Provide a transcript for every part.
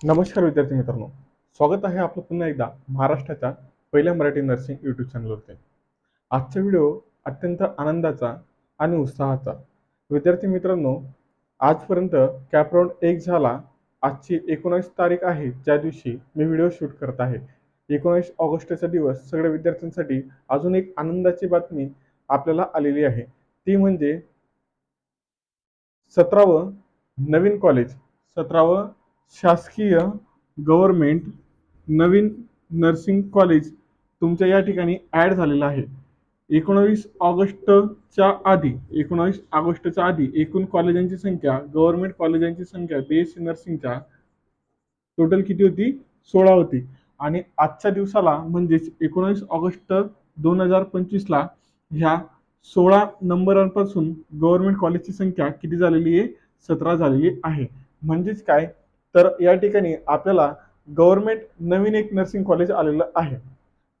नमस्कार विद्यार्थी मित्रांनो. स्वागत आहे आपलं पुन्हा एकदा महाराष्ट्राच्या पहिल्या मराठी नर्सिंग यूट्यूब चॅनलवरती आजचा व्हिडिओ अत्यंत आनंदाचा आणि उत्साहाचा. विद्यार्थी मित्रांनो आजपर्यंत कॅपराऊंड एक झाला. आजची एकोणावीस तारीख आहे ज्या दिवशी मी व्हिडिओ शूट करत आहे. एकोणावीस ऑगस्टचा दिवस सगळ्या विद्यार्थ्यांसाठी अजून एक आनंदाची बातमी आपल्याला आलेली आहे. ती म्हणजे सतरावं नवीन कॉलेज सतरावं शासकीय गव्हर्मेंट नवीन नर्सिंग कॉलेज तुमच्या या ठिकाणी ॲड झालेलं आहे. एकोणावीस ऑगस्टच्या आधी एकोणावीस ऑगस्टच्या आधी एकूण कॉलेजांची संख्या गव्हर्मेंट कॉलेजांची संख्या बी एस सी नर्सिंगच्या टोटल किती होती? सोळा होती. आणि आजच्या दिवसाला म्हणजेच एकोणावीस ऑगस्ट दोन हजार पंचवीसला ह्या सोळा नंबरांपासून गव्हर्मेंट कॉलेजची संख्या किती झालेली आहे? सतरा झालेली आहे. म्हणजेच काय? तर या ठिकाणी आपल्याला गव्हर्मेंट नवीन एक नर्सिंग कॉलेज आलेलं आहे.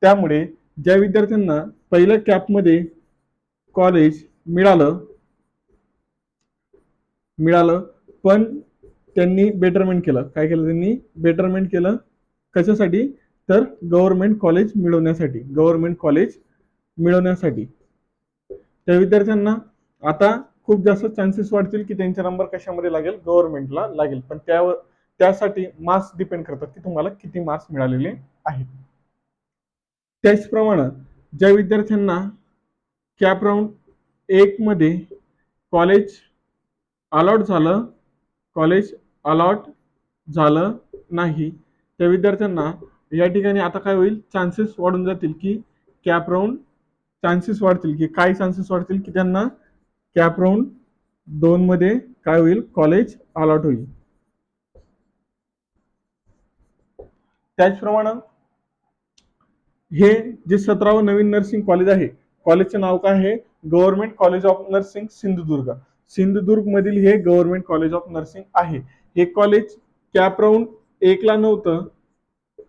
त्यामुळे ज्या विद्यार्थ्यांना पहिल्या कॅपमध्ये कॉलेज मिळालं मिळालं पण त्यांनी बेटरमेंट केलं. काय केलं त्यांनी? बेटरमेंट केलं कशासाठी? तर गव्हर्मेंट कॉलेज मिळवण्यासाठी. गव्हर्नमेंट कॉलेज मिळवण्यासाठी. त्या विद्यार्थ्यांना आता खूप जास्त चान्सेस वाढतील की त्यांचा नंबर कशामध्ये लागेल? गव्हर्नमेंटला लागेल. पण त्यावर त्यासाठी मार्क्स डिपेंड करतात की तुम्हाला किती मार्क्स मिळालेले आहेत. त्याचप्रमाणे ज्या विद्यार्थ्यांना कॅप राऊंड एक मध्ये कॉलेज अलॉट झालं कॉलेज अलॉट झालं नाही त्या विद्यार्थ्यांना या ठिकाणी आता काय होईल? चान्सेस वाढून जातील की कॅप राऊंड चान्सेस वाढतील की काय चान्सेस वाढतील की त्यांना कॅप राऊंड दोन मध्ये काय होईल? कॉलेज अलॉट होईल. त्याचप्रमाणे हे जे सतरावं नवीन नर्सिंग कॉलेज आहे कॉलेजचे नाव काय आहे? Government college of nursing Sindhudurg. Sindhudurg मधील हे गव्हर्नमेंट कॉलेज ऑफ नर्सिंग आहे. हे कॉलेज कॅपराऊंड एकला नव्हतं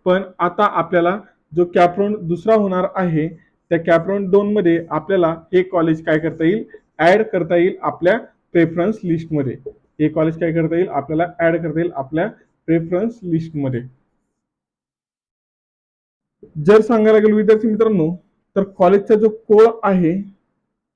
पण आता आपल्याला जो कॅपराऊंड दुसरा होणार आहे त्या कॅपराऊंड दोन मध्ये आपल्याला हे कॉलेज काय करता येईल? ऍड करता येईल आपल्या प्रेफरन्स लिस्टमध्ये हे कॉलेज काय करता येईल? आपल्याला ऍड करता येईल आपल्या प्रेफरन्स लिस्टमध्ये जर सांगायला गेलो विद्यार्थी मित्रांनो तर कॉलेजचा जो कोळ आहे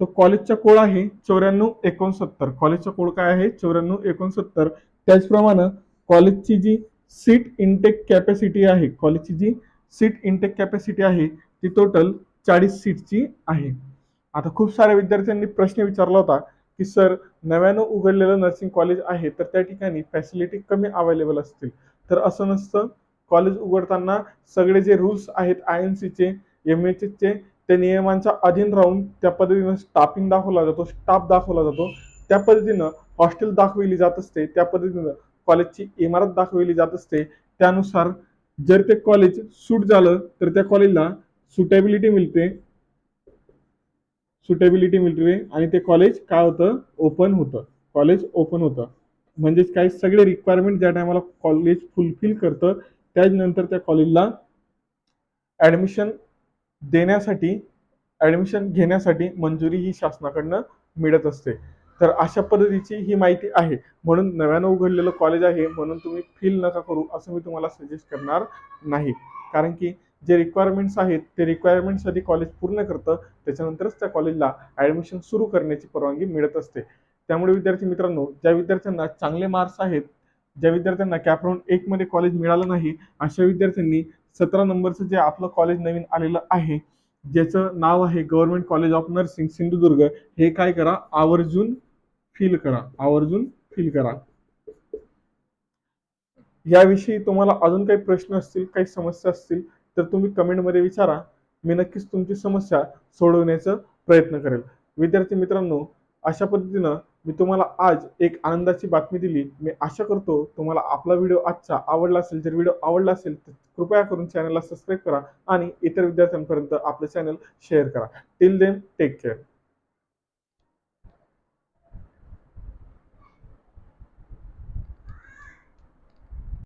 तो कॉलेजचा कोळ आहे चौऱ्याण्णव एकोणसत्तर. कॉलेजचा कोळ काय आहे? चौऱ्याण्णव एकोणसत्तर. त्याचप्रमाणे कॉलेजची जी सीट इनटेक कॅपॅसिटी आहे कॉलेजची जी सीट इनटेक कॅपॅसिटी आहे ती टोटल चाळीस सीटची आहे. आता खूप साऱ्या विद्यार्थ्यांनी प्रश्न विचारला होता की सर नव्यानं उघडलेलं नर्सिंग कॉलेज आहे तर त्या ठिकाणी फॅसिलिटी कमी अवेलेबल असतील. तर असं नसतं. कॉलेज उघडताना सगळे जे रूल्स आहेत आय एन सीचे एम एच चे त्या नियमांच्या अधीन राहून त्या पद्धतीनं स्टाफिंग दाखवला जातो स्टाफ दाखवला जातो. त्या पद्धतीनं हॉस्टेल दाखविली जात असते त्या पद्धतीनं कॉलेजची इमारत दाखविली जात असते. त्यानुसार जर ते कॉलेज सूट झालं तर त्या कॉलेजला सुटेबिलिटी मिळते. सुटेबिलिटी मिळते आणि ते कॉलेज काय होतं? ओपन होतं. कॉलेज ओपन होतं. म्हणजेच काही सगळे रिक्वायरमेंट ज्या टायमाला कॉलेज फुलफिल करतं त्याचनंतर त्या कॉलेजला ॲडमिशन देण्यासाठी ॲडमिशन घेण्यासाठी मंजुरी ही शासनाकडनं मिळत असते. तर अशा पद्धतीची ही माहिती आहे. म्हणून नव्यानं उघडलेलं कॉलेज आहे म्हणून तुम्ही फील नका करू असं मी तुम्हाला सजेस्ट करणार नाही. कारण की जे रिक्वायरमेंट्स आहेत ते रिक्वायरमेंटसाठी कॉलेज पूर्ण करतं त्याच्यानंतरच त्या कॉलेजला ॲडमिशन सुरू करण्याची परवानगी मिळत असते. त्यामुळे विद्यार्थी मित्रांनो ज्या विद्यार्थ्यांना चांगले मार्क्स आहेत ज्या विद्यार्थ्यांना कॅपराऊंड एकमध्ये कॉलेज मिळालं नाही अशा विद्यार्थ्यांनी सतरा नंबरचं जे आपलं कॉलेज नवीन आलेलं आहे ज्याचं नाव आहे government college of nursing Sindhudurg हे काय करा आवर्जून फील करा आवर्जून फील करा. याविषयी तुम्हाला अजून काही प्रश्न असतील काही समस्या असतील तर तुम्ही कमेंटमध्ये विचारा. मी नक्कीच तुमची समस्या सोडवण्याचा प्रयत्न करेल. विद्यार्थी मित्रांनो अशा पद्धतीनं मी तुम्हाला आज एक आनंदाची बातमी दिली. मी आशा करतो तुम्हाला आपला व्हिडिओ आजचा आवडला असेल. जर व्हिडिओ आवडला असेल तर कृपया करून चॅनलला सबस्क्राईब करा आणि इतर विद्यार्थ्यांपर्यंत आपलं चॅनल शेअर करा. Till then take care